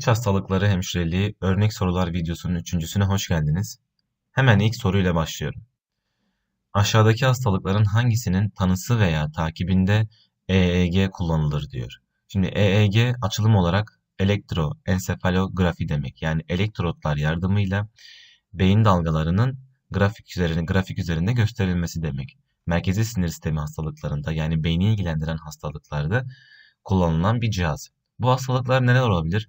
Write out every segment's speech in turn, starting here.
İç hastalıkları hemşireliği örnek sorular videosunun üçüncüsüne hoş geldiniz. Hemen ilk soruyla başlıyorum. Aşağıdaki hastalıkların hangisinin tanısı veya takibinde EEG kullanılır diyor. Şimdi EEG açılım olarak elektroensefalografi demek. Yani elektrotlar yardımıyla beyin dalgalarının grafik üzerine grafik üzerinde gösterilmesi demek. Merkezi sinir sistemi hastalıklarında yani beyni ilgilendiren hastalıklarda kullanılan bir cihaz. Bu hastalıklar neler olabilir?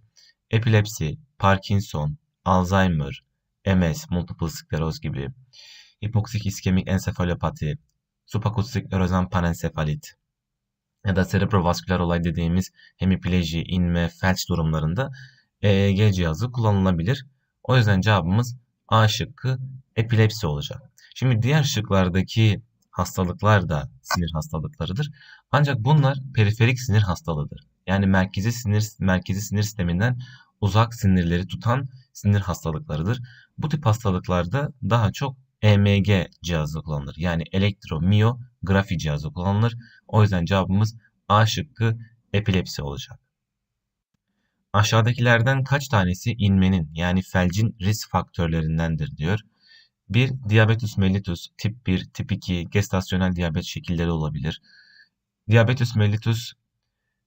Epilepsi, Parkinson, Alzheimer, MS, multiple skleroz gibi, hipoksik iskemik ensefalopati, subakustik erozan panensefalit ya da serebrovasküler olay dediğimiz hemipleji, inme, felç durumlarında EEG cihazı kullanılabilir. O yüzden cevabımız A şıkkı epilepsi olacak. Şimdi diğer şıklardaki hastalıklar da sinir hastalıklarıdır. Ancak bunlar periferik sinir hastalığıdır. Yani merkezi sinir merkezi sinir sisteminden uzak sinirleri tutan sinir hastalıklarıdır. Bu tip hastalıklarda daha çok EMG cihazı kullanılır. Yani elektromiyografi cihazı kullanılır. O yüzden cevabımız A şıkkı epilepsi olacak. Aşağıdakilerden kaç tanesi inmenin yani felcin risk faktörlerindendir diyor. 1. Diabetes mellitus tip 1, tip 2 gestasyonel diyabet şekilleri olabilir. Diabetes mellitus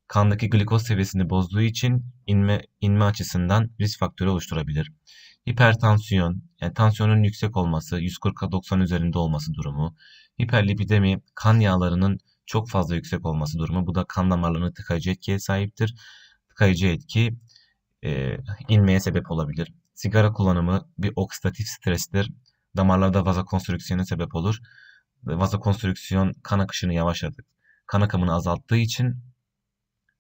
kandaki glikoz seviyesini bozduğu için inme, inme açısından risk faktörü oluşturabilir. Hipertansiyon, yani tansiyonun yüksek olması, 140'a 90 üzerinde olması durumu. Hiperlipidemi, kan yağlarının çok fazla yüksek olması durumu. Bu da kan damarlarını tıkayıcı etkiye sahiptir. Tıkayıcı etki e, inmeye sebep olabilir. Sigara kullanımı bir oksidatif strestir. Damarlarda vazokonstrüksiyona sebep olur. Vazokonstrüksiyon kan akışını yavaşlatır. Kan akımını azalttığı için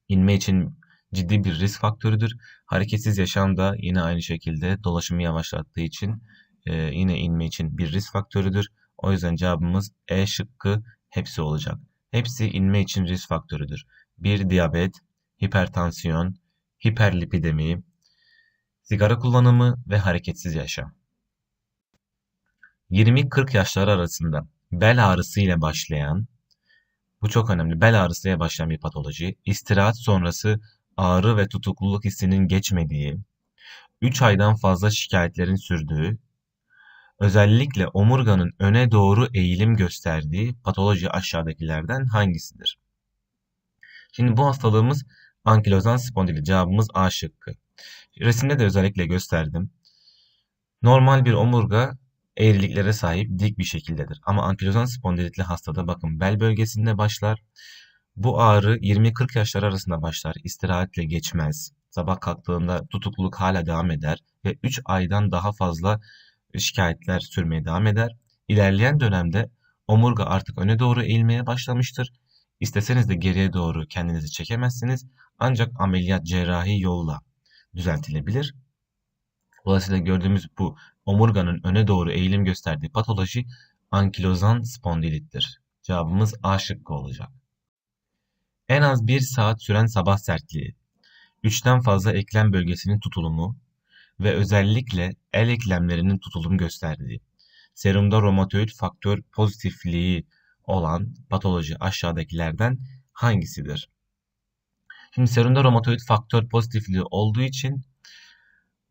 inme için ciddi bir risk faktörüdür. Hareketsiz yaşam da yine aynı şekilde dolaşımı yavaşlattığı için e, yine inme için bir risk faktörüdür. O yüzden cevabımız E şıkkı hepsi olacak. Hepsi inme için risk faktörüdür. Bir diyabet, hipertansiyon, hiperlipidemi, sigara kullanımı ve hareketsiz yaşam. 20-40 yaşları arasında bel ağrısı ile başlayan bu çok önemli. Bel ağrısıyla başlayan bir patoloji. İstirahat sonrası ağrı ve tutukluluk hissinin geçmediği, 3 aydan fazla şikayetlerin sürdüğü, özellikle omurganın öne doğru eğilim gösterdiği patoloji aşağıdakilerden hangisidir? Şimdi bu hastalığımız ankilozan spondilit. Cevabımız A şıkkı. Resimde de özellikle gösterdim. Normal bir omurga eğriliklere sahip dik bir şekildedir. Ama ankilozan spondilitli hastada bakın bel bölgesinde başlar. Bu ağrı 20-40 yaşlar arasında başlar. İstirahatle geçmez. Sabah kalktığında tutukluluk hala devam eder ve 3 aydan daha fazla şikayetler sürmeye devam eder. İlerleyen dönemde omurga artık öne doğru eğilmeye başlamıştır. İsteseniz de geriye doğru kendinizi çekemezsiniz. Ancak ameliyat cerrahi yolla düzeltilebilir. Dolayısıyla gördüğümüz bu omurganın öne doğru eğilim gösterdiği patoloji ankilozan spondilittir. Cevabımız A şıkkı olacak. En az 1 saat süren sabah sertliği, 3'ten fazla eklem bölgesinin tutulumu ve özellikle el eklemlerinin tutulum gösterdiği, serumda romatoid faktör pozitifliği olan patoloji aşağıdakilerden hangisidir? Şimdi serumda romatoid faktör pozitifliği olduğu için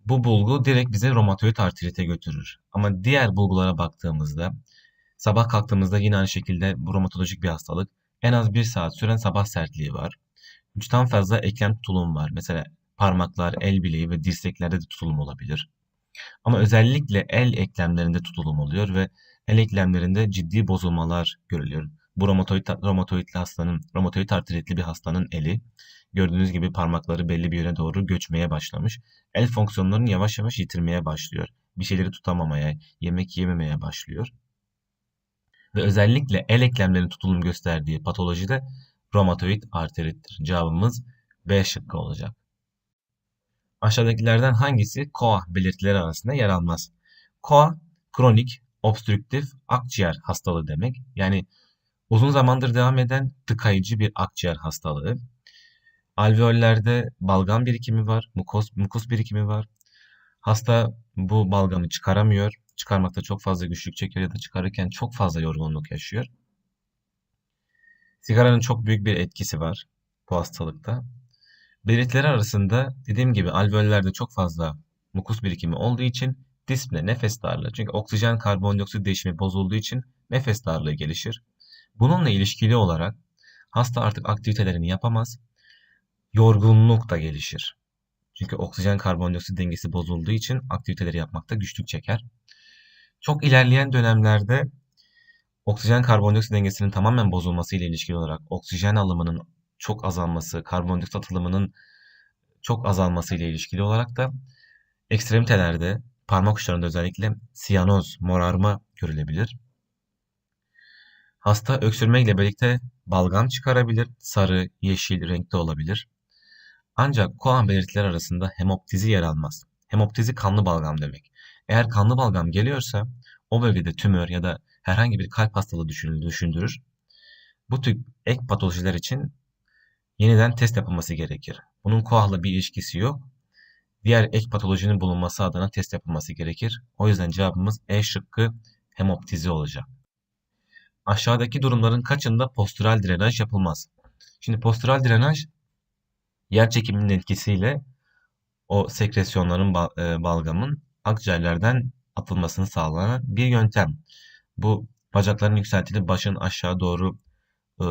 bu bulgu direkt bize romatoid artrite götürür. Ama diğer bulgulara baktığımızda sabah kalktığımızda yine aynı şekilde bu romatolojik bir hastalık. En az bir saat süren sabah sertliği var. Üçten fazla eklem tutulum var. Mesela parmaklar, el bileği ve dirseklerde de tutulum olabilir. Ama özellikle el eklemlerinde tutulum oluyor ve el eklemlerinde ciddi bozulmalar görülüyor. Bu romatoid, romatoidli hastanın, romatoid artritli bir hastanın eli gördüğünüz gibi parmakları belli bir yöne doğru göçmeye başlamış. El fonksiyonlarını yavaş yavaş yitirmeye başlıyor. Bir şeyleri tutamamaya, yemek yememeye başlıyor. Ve özellikle el eklemlerinin tutulum gösterdiği patolojide romatoid arterittir. Cevabımız B şıkkı olacak. Aşağıdakilerden hangisi KOA belirtileri arasında yer almaz? KOA, kronik, obstrüktif akciğer hastalığı demek. Yani uzun zamandır devam eden tıkayıcı bir akciğer hastalığı. Alveollerde balgam birikimi var, mukoz, mukus birikimi var. Hasta bu balgamı çıkaramıyor. Çıkarmakta çok fazla güçlük çekiyor ya da çıkarırken çok fazla yorgunluk yaşıyor. Sigaranın çok büyük bir etkisi var bu hastalıkta. Belirtileri arasında dediğim gibi alveollerde çok fazla mukus birikimi olduğu için dispne nefes darlığı. Çünkü oksijen karbondioksit değişimi bozulduğu için nefes darlığı gelişir. Bununla ilişkili olarak hasta artık aktivitelerini yapamaz. Yorgunluk da gelişir. Çünkü oksijen karbondioksit dengesi bozulduğu için aktiviteleri yapmakta güçlük çeker. Çok ilerleyen dönemlerde oksijen karbondioksit dengesinin tamamen bozulması ile ilişkili olarak oksijen alımının çok azalması, karbondioksit atılımının çok azalması ile ilişkili olarak da ekstremitelerde parmak uçlarında özellikle siyanoz, morarma görülebilir. Hasta öksürme birlikte balgam çıkarabilir, sarı, yeşil renkte olabilir. Ancak koan belirtiler arasında hemoptizi yer almaz. Hemoptizi kanlı balgam demek. Eğer kanlı balgam geliyorsa o bölgede tümör ya da herhangi bir kalp hastalığı düşündürür. Bu tip ek patolojiler için yeniden test yapılması gerekir. Bunun koahla bir ilişkisi yok. Diğer ek patolojinin bulunması adına test yapılması gerekir. O yüzden cevabımız E şıkkı hemoptizi olacak. Aşağıdaki durumların kaçında postural drenaj yapılmaz? Şimdi postural drenaj yer çekiminin etkisiyle o sekresyonların e, balgamın akciğerlerden atılmasını sağlanan bir yöntem. Bu bacakların yükseltilip başın aşağı doğru e,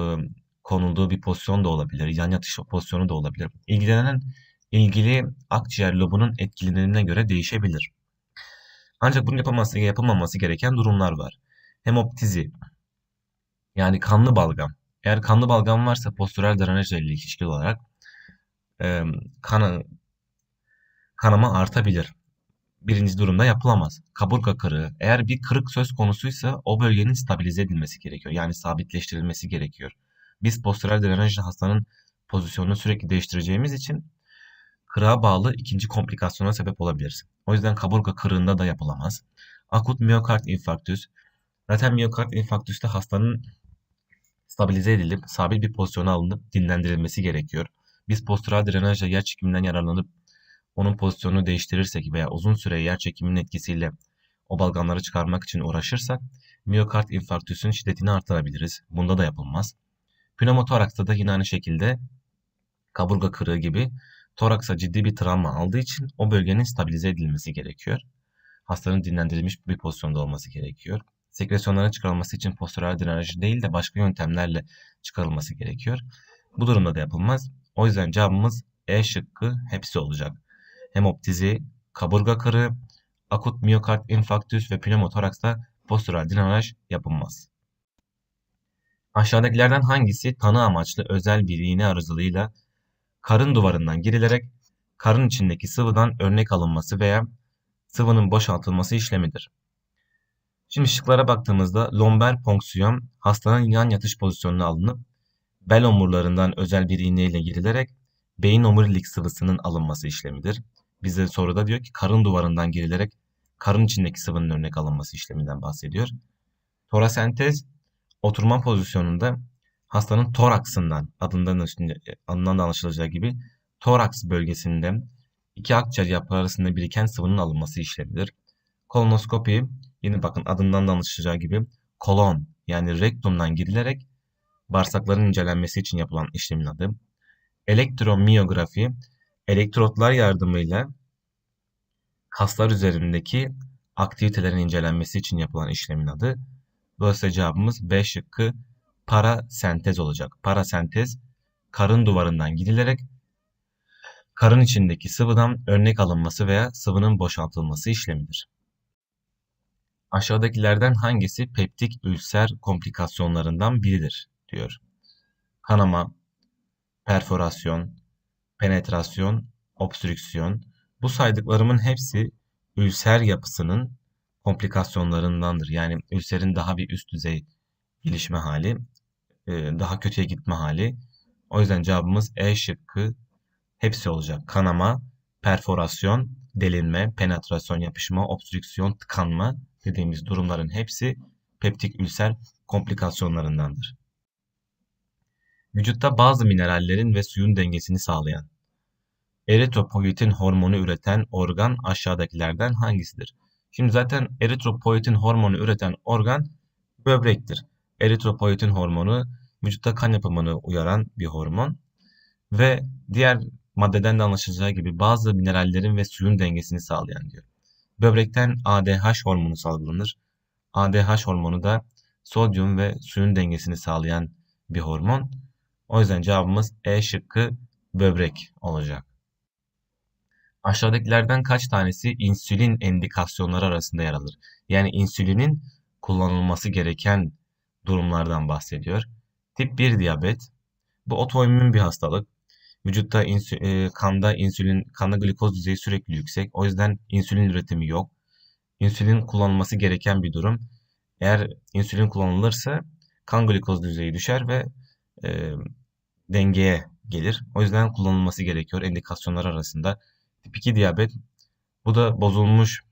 konulduğu bir pozisyon da olabilir. Yan yatış pozisyonu da olabilir. İlgilenen ilgili akciğer lobunun etkilenimine göre değişebilir. Ancak bunun yapılması, yapılmaması gereken durumlar var. Hemoptizi yani kanlı balgam. Eğer kanlı balgam varsa postural drenajla ilişkili olarak e, kana, kanama artabilir. Birinci durumda yapılamaz. Kaburga kırığı. Eğer bir kırık söz konusuysa o bölgenin stabilize edilmesi gerekiyor. Yani sabitleştirilmesi gerekiyor. Biz postural drenajla hastanın pozisyonunu sürekli değiştireceğimiz için kırığa bağlı ikinci komplikasyona sebep olabilir. O yüzden kaburga kırığında da yapılamaz. Akut miyokard infarktüs. Zaten miyokard infarktüste hastanın stabilize edilip sabit bir pozisyona alınıp dinlendirilmesi gerekiyor. Biz postural drenajla yer çekiminden yararlanıp onun pozisyonunu değiştirirsek veya uzun süre yer çekiminin etkisiyle o balgamları çıkarmak için uğraşırsak miyokard infarktüsün şiddetini artırabiliriz. Bunda da yapılmaz. Pneumotoraksta da yine aynı şekilde kaburga kırığı gibi toraksa ciddi bir travma aldığı için o bölgenin stabilize edilmesi gerekiyor. Hastanın dinlendirilmiş bir pozisyonda olması gerekiyor. Sekresyonların çıkarılması için postural drenaj değil de başka yöntemlerle çıkarılması gerekiyor. Bu durumda da yapılmaz. O yüzden cevabımız E şıkkı hepsi olacak. Hemoptizi, kaburga kırığı, akut miyokard infarktüs ve pneumotoraksta postural drenaj yapılmaz. Aşağıdakilerden hangisi tanı amaçlı özel bir iğne aracılığıyla karın duvarından girilerek karın içindeki sıvıdan örnek alınması veya sıvının boşaltılması işlemidir? Şimdi şıklara baktığımızda lomber ponksiyon hastanın yan yatış pozisyonuna alınıp bel omurlarından özel bir iğne ile girilerek beyin omurilik sıvısının alınması işlemidir. Bize soruda diyor ki karın duvarından girilerek karın içindeki sıvının örnek alınması işleminden bahsediyor. Torasentez oturma pozisyonunda hastanın toraksından adından üstünde, adından da anlaşılacağı gibi toraks bölgesinde iki akciğer yaprağı arasında biriken sıvının alınması işlemidir. Kolonoskopi yine bakın adından da anlaşılacağı gibi kolon yani rektumdan girilerek bağırsakların incelenmesi için yapılan işlemin adı. Elektromiyografi elektrotlar yardımıyla kaslar üzerindeki aktivitelerin incelenmesi için yapılan işlemin adı. Dolayısıyla cevabımız B şıkkı parasentez olacak. Parasentez karın duvarından gidilerek karın içindeki sıvıdan örnek alınması veya sıvının boşaltılması işlemidir. Aşağıdakilerden hangisi peptik ülser komplikasyonlarından biridir diyor. Kanama, perforasyon, penetrasyon, obstrüksiyon. Bu saydıklarımın hepsi ülser yapısının komplikasyonlarındandır. Yani ülserin daha bir üst düzey gelişme hali, e, daha kötüye gitme hali. O yüzden cevabımız E şıkkı hepsi olacak. Kanama, perforasyon, delinme, penetrasyon, yapışma, obstrüksiyon, tıkanma dediğimiz durumların hepsi peptik ülser komplikasyonlarındandır. Vücutta bazı minerallerin ve suyun dengesini sağlayan eritropoietin hormonu üreten organ aşağıdakilerden hangisidir? Şimdi zaten eritropoietin hormonu üreten organ böbrektir. Eritropoietin hormonu vücutta kan yapımını uyaran bir hormon ve diğer maddeden de anlaşılacağı gibi bazı minerallerin ve suyun dengesini sağlayan diyor. Böbrekten ADH hormonu salgılanır. ADH hormonu da sodyum ve suyun dengesini sağlayan bir hormon. O yüzden cevabımız E şıkkı böbrek olacak. Aşağıdakilerden kaç tanesi insülin endikasyonları arasında yer alır? Yani insülinin kullanılması gereken durumlardan bahsediyor. Tip 1 diyabet. Bu otoimmün bir hastalık. Vücutta insü, e, kanda insülin, kanda glikoz düzeyi sürekli yüksek. O yüzden insülin üretimi yok. İnsülin kullanılması gereken bir durum. Eğer insülin kullanılırsa kan glikoz düzeyi düşer ve e, dengeye gelir. O yüzden kullanılması gerekiyor endikasyonlar arasında. Tip 2 diyabet. Bu da bozulmuş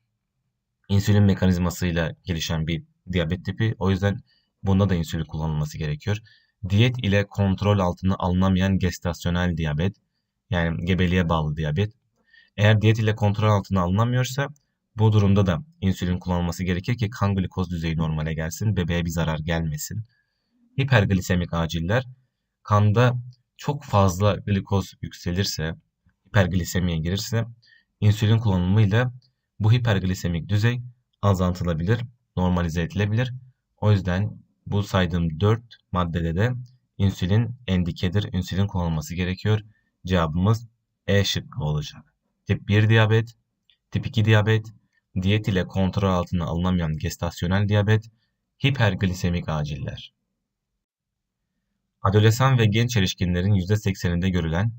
insülin mekanizmasıyla gelişen bir diyabet tipi. O yüzden bunda da insülin kullanılması gerekiyor. Diyet ile kontrol altına alınamayan gestasyonel diyabet yani gebeliğe bağlı diyabet. Eğer diyet ile kontrol altına alınamıyorsa bu durumda da insülin kullanılması gerekir ki kan glikoz düzeyi normale gelsin, bebeğe bir zarar gelmesin. Hiperglisemik aciller kanda çok fazla glikoz yükselirse, hiperglisemiye girirse insülin kullanımıyla bu hiperglisemik düzey azaltılabilir, normalize edilebilir. O yüzden bu saydığım 4 maddede de insülin endikedir. İnsülin kullanılması gerekiyor. Cevabımız E şıkkı olacak. Tip 1 diyabet, tip 2 diyabet, diyet ile kontrol altına alınamayan gestasyonel diyabet, hiperglisemik aciller. Adolesan ve genç erişkinlerin %80'inde görülen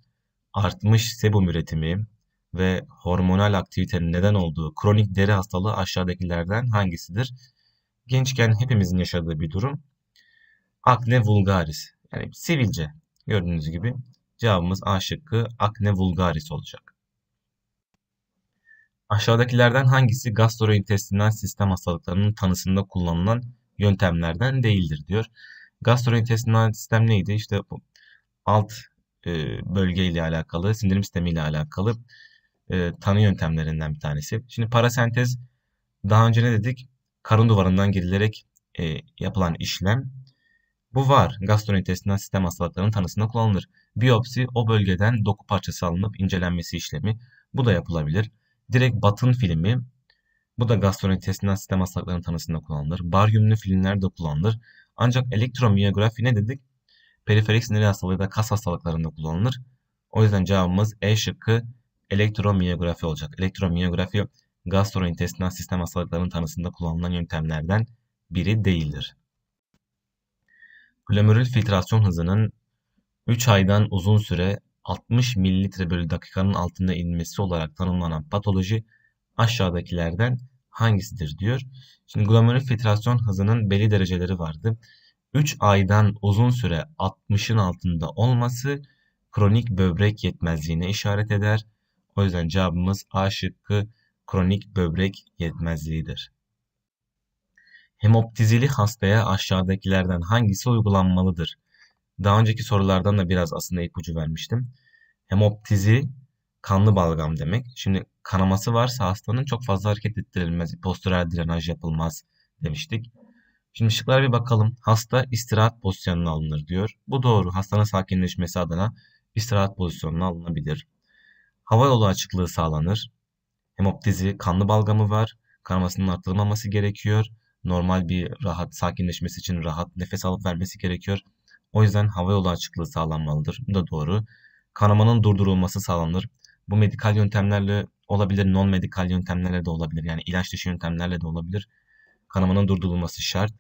artmış sebum üretimi ve hormonal aktivitenin neden olduğu kronik deri hastalığı aşağıdakilerden hangisidir? Gençken hepimizin yaşadığı bir durum. Akne vulgaris. Yani sivilce. Gördüğünüz gibi cevabımız A şıkkı akne vulgaris olacak. Aşağıdakilerden hangisi gastrointestinal sistem hastalıklarının tanısında kullanılan yöntemlerden değildir diyor. Gastrointestinal sistem neydi? İşte bu alt e, bölge ile alakalı, sindirim sistemi ile alakalı e, tanı yöntemlerinden bir tanesi. Şimdi parasentez daha önce ne dedik? Karın duvarından girilerek e, yapılan işlem. Bu var. Gastrointestinal sistem hastalıklarının tanısında kullanılır. Biyopsi o bölgeden doku parçası alınıp incelenmesi işlemi. Bu da yapılabilir. Direkt batın filmi. Bu da gastrointestinal sistem hastalıklarının tanısında kullanılır. Baryumlu filmler de kullanılır. Ancak elektromiyografi ne dedik? Periferik sinir hastalığı da kas hastalıklarında kullanılır. O yüzden cevabımız E şıkkı elektromiyografi olacak. Elektromiyografi gastrointestinal sistem hastalıklarının tanısında kullanılan yöntemlerden biri değildir. Glomerül filtrasyon hızının 3 aydan uzun süre 60 ml bölü dakikanın altında inmesi olarak tanımlanan patoloji aşağıdakilerden hangisidir diyor. Şimdi glomerül filtrasyon hızının belli dereceleri vardı. 3 aydan uzun süre 60'ın altında olması kronik böbrek yetmezliğine işaret eder. O yüzden cevabımız A şıkkı kronik böbrek yetmezliğidir. Hemoptizili hastaya aşağıdakilerden hangisi uygulanmalıdır? Daha önceki sorulardan da biraz aslında ipucu vermiştim. Hemoptizi kanlı balgam demek. Şimdi kanaması varsa hastanın çok fazla hareket ettirilmez, postural drenaj yapılmaz demiştik. Şimdi şıklara bir bakalım. Hasta istirahat pozisyonuna alınır diyor. Bu doğru. Hastanın sakinleşmesi adına istirahat pozisyonuna alınabilir. Hava yolu açıklığı sağlanır. Hemoptizi kanlı balgamı var. Kanamasının arttırılmaması gerekiyor. Normal bir rahat sakinleşmesi için rahat nefes alıp vermesi gerekiyor. O yüzden hava yolu açıklığı sağlanmalıdır. Bu da doğru. Kanamanın durdurulması sağlanır. Bu medikal yöntemlerle olabilir, non medikal yöntemlerle de olabilir. Yani ilaç dışı yöntemlerle de olabilir. Kanamanın durdurulması şart.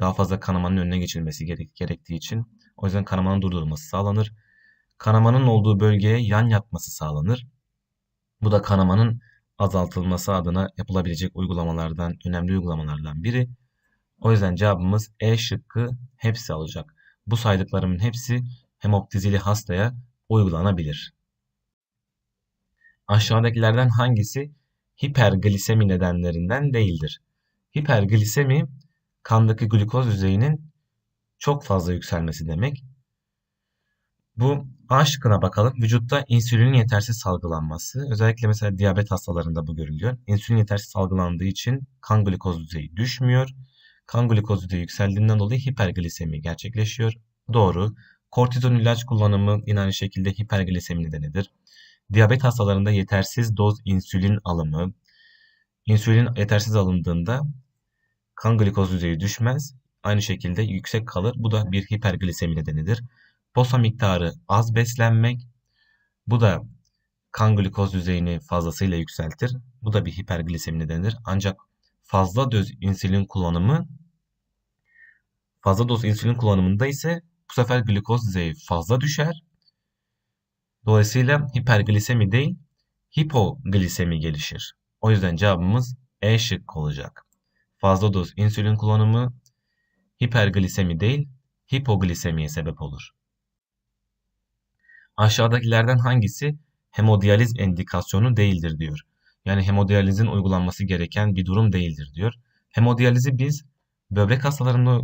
Daha fazla kanamanın önüne geçilmesi gerek, gerektiği için. O yüzden kanamanın durdurulması sağlanır. Kanamanın olduğu bölgeye yan yapması sağlanır. Bu da kanamanın azaltılması adına yapılabilecek uygulamalardan, önemli uygulamalardan biri. O yüzden cevabımız E şıkkı hepsi alacak. Bu saydıklarımın hepsi hemoptizili hastaya uygulanabilir. Aşağıdakilerden hangisi hiperglisemi nedenlerinden değildir? Hiperglisemi kandaki glikoz düzeyinin çok fazla yükselmesi demek. Bu A şıkkına bakalım. Vücutta insülinin yetersiz salgılanması. Özellikle mesela diyabet hastalarında bu görülüyor. İnsülin yetersiz salgılandığı için kan glikoz düzeyi düşmüyor. Kan glikoz düzeyi yükseldiğinden dolayı hiperglisemi gerçekleşiyor. Doğru. Kortizon ilaç kullanımı yine aynı şekilde hiperglisemi nedenidir. Diyabet hastalarında yetersiz doz insülin alımı, insülin yetersiz alındığında kan glikoz düzeyi düşmez, aynı şekilde yüksek kalır. Bu da bir hiperglisemi nedenidir. Posa miktarı az beslenmek, bu da kan glikoz düzeyini fazlasıyla yükseltir. Bu da bir hiperglisemi nedenidir. Ancak fazla doz insülin kullanımı fazla doz insülin kullanımında ise bu sefer glikoz düzeyi fazla düşer. Dolayısıyla hiperglisemi değil, hipoglisemi gelişir. O yüzden cevabımız E şıkkı olacak. Fazla doz insülin kullanımı hiperglisemi değil, hipoglisemiye sebep olur. Aşağıdakilerden hangisi hemodiyaliz endikasyonu değildir diyor. Yani hemodiyalizin uygulanması gereken bir durum değildir diyor. Hemodiyalizi biz böbrek hastalarında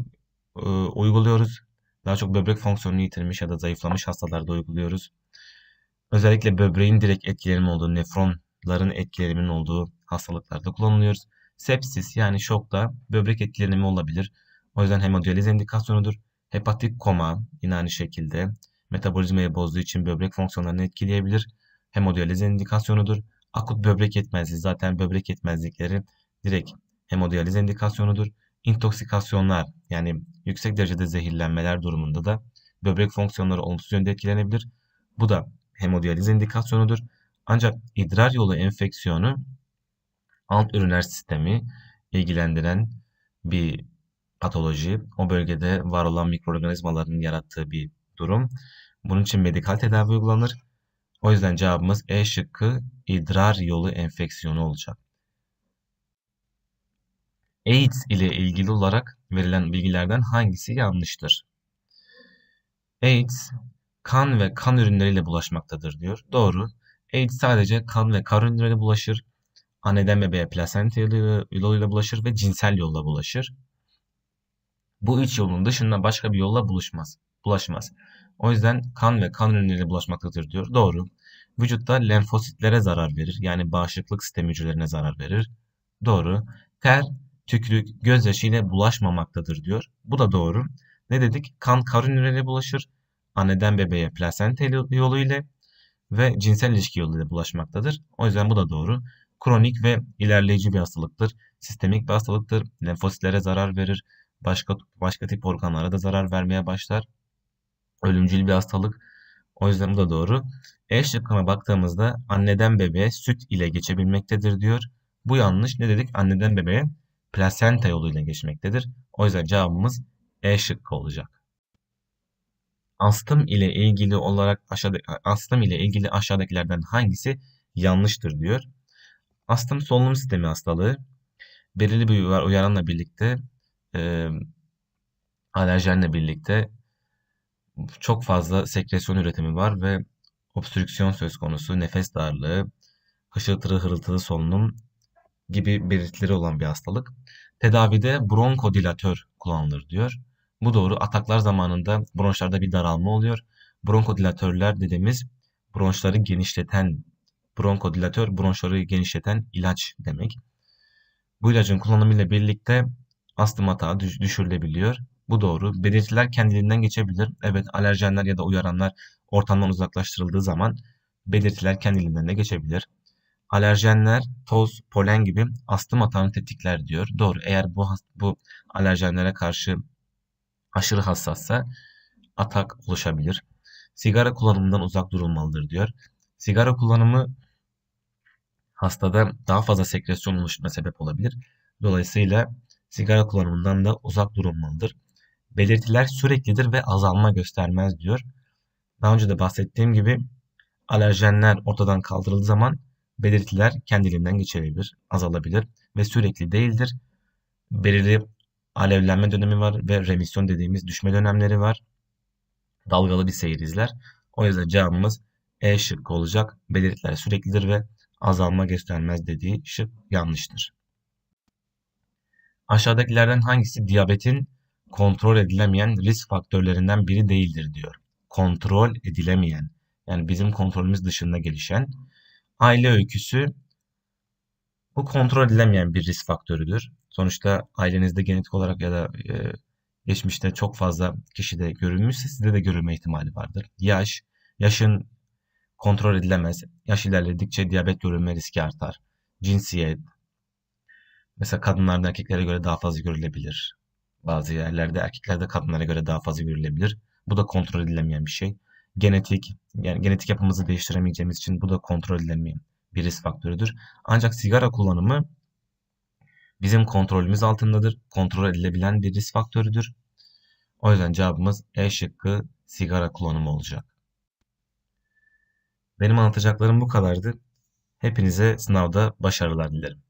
e, uyguluyoruz. Daha çok böbrek fonksiyonunu yitirmiş ya da zayıflamış hastalarda uyguluyoruz. Özellikle böbreğin direkt etkilerinin olduğu, nefronların etkilerinin olduğu hastalıklarda kullanılıyoruz. Sepsis yani şokta böbrek etkilenimi olabilir. O yüzden hemodiyaliz indikasyonudur. Hepatik koma yine aynı şekilde metabolizmayı bozduğu için böbrek fonksiyonlarını etkileyebilir. Hemodiyaliz indikasyonudur. Akut böbrek yetmezliği zaten böbrek yetmezlikleri direkt hemodiyaliz indikasyonudur. İntoksikasyon,lar yani yüksek derecede zehirlenmeler durumunda da böbrek fonksiyonları olumsuz yönde etkilenebilir. Bu da hemodiyaliz indikasyonudur. Ancak idrar yolu enfeksiyonu alt üriner sistemi ilgilendiren bir patoloji. O bölgede var olan mikroorganizmaların yarattığı bir durum. Bunun için medikal tedavi uygulanır. O yüzden cevabımız E şıkkı idrar yolu enfeksiyonu olacak. AIDS ile ilgili olarak verilen bilgilerden hangisi yanlıştır? AIDS kan ve kan ürünleriyle bulaşmaktadır diyor. Doğru. AIDS sadece kan ve kan ürünleriyle bulaşır. Anneden bebeğe plasenta yoluyla bulaşır ve cinsel yolla bulaşır. Bu üç yolun dışında başka bir yolla buluşmaz, bulaşmaz. O yüzden kan ve kan ürünleriyle bulaşmaktadır diyor. Doğru. Vücutta lenfositlere zarar verir. Yani bağışıklık sistemi hücrelerine zarar verir. Doğru. Ter, tükürük, gözyaşı ile bulaşmamaktadır diyor. Bu da doğru. Ne dedik? Kan kan ürünleriyle bulaşır. Anneden bebeğe plasenta yolu ile ve cinsel ilişki yoluyla bulaşmaktadır. O yüzden bu da doğru. Kronik ve ilerleyici bir hastalıktır. Sistemik bir hastalıktır. Lenfositlere zarar verir. Başka başka tip organlara da zarar vermeye başlar. Ölümcül bir hastalık. O yüzden bu da doğru. E şıkkına baktığımızda anneden bebeğe süt ile geçebilmektedir diyor. Bu yanlış. Ne dedik? Anneden bebeğe plasenta yoluyla geçmektedir. O yüzden cevabımız E şıkkı olacak. Astım ile ilgili olarak aşağıda astım ile ilgili aşağıdakilerden hangisi yanlıştır diyor. Astım solunum sistemi hastalığı belirli bir uyaranla birlikte e, alerjenle birlikte çok fazla sekresyon üretimi var ve obstrüksiyon söz konusu, nefes darlığı, hışırtılı hırıltılı solunum gibi belirtileri olan bir hastalık. Tedavide bronkodilatör kullanılır diyor. Bu doğru. Ataklar zamanında bronşlarda bir daralma oluyor. Bronkodilatörler dediğimiz bronşları genişleten, bronkodilatör bronşları genişleten ilaç demek. Bu ilacın kullanımıyla birlikte astım atağı düşürülebiliyor. Bu doğru. Belirtiler kendiliğinden geçebilir. Evet alerjenler ya da uyaranlar ortamdan uzaklaştırıldığı zaman belirtiler kendiliğinden de geçebilir. Alerjenler, toz, polen gibi astım atağını tetikler diyor. Doğru. Eğer bu bu alerjenlere karşı aşırı hassassa atak oluşabilir. Sigara kullanımından uzak durulmalıdır diyor. Sigara kullanımı hastada daha fazla sekresyon oluşmasına sebep olabilir. Dolayısıyla sigara kullanımından da uzak durulmalıdır. Belirtiler süreklidir ve azalma göstermez diyor. Daha önce de bahsettiğim gibi alerjenler ortadan kaldırıldığı zaman belirtiler kendiliğinden geçebilir, azalabilir ve sürekli değildir. Belirli alevlenme dönemi var ve remisyon dediğimiz düşme dönemleri var. Dalgalı bir seyir izler. O yüzden cevabımız E şıkkı olacak. Belirtiler süreklidir ve azalma göstermez dediği şık yanlıştır. Aşağıdakilerden hangisi diyabetin kontrol edilemeyen risk faktörlerinden biri değildir diyor. Kontrol edilemeyen yani bizim kontrolümüz dışında gelişen aile öyküsü bu kontrol edilemeyen bir risk faktörüdür. Sonuçta ailenizde genetik olarak ya da e, geçmişte çok fazla kişide görülmüşse sizde de görülme ihtimali vardır. Yaş, yaşın kontrol edilemez. Yaş ilerledikçe diyabet görülme riski artar. Cinsiyet, mesela kadınlarda erkeklere göre daha fazla görülebilir. Bazı yerlerde erkeklerde kadınlara göre daha fazla görülebilir. Bu da kontrol edilemeyen bir şey. Genetik, yani genetik yapımızı değiştiremeyeceğimiz için bu da kontrol edilemeyen bir risk faktörüdür. Ancak sigara kullanımı bizim kontrolümüz altındadır. Kontrol edilebilen bir risk faktörüdür. O yüzden cevabımız E şıkkı sigara kullanımı olacak. Benim anlatacaklarım bu kadardı. Hepinize sınavda başarılar dilerim.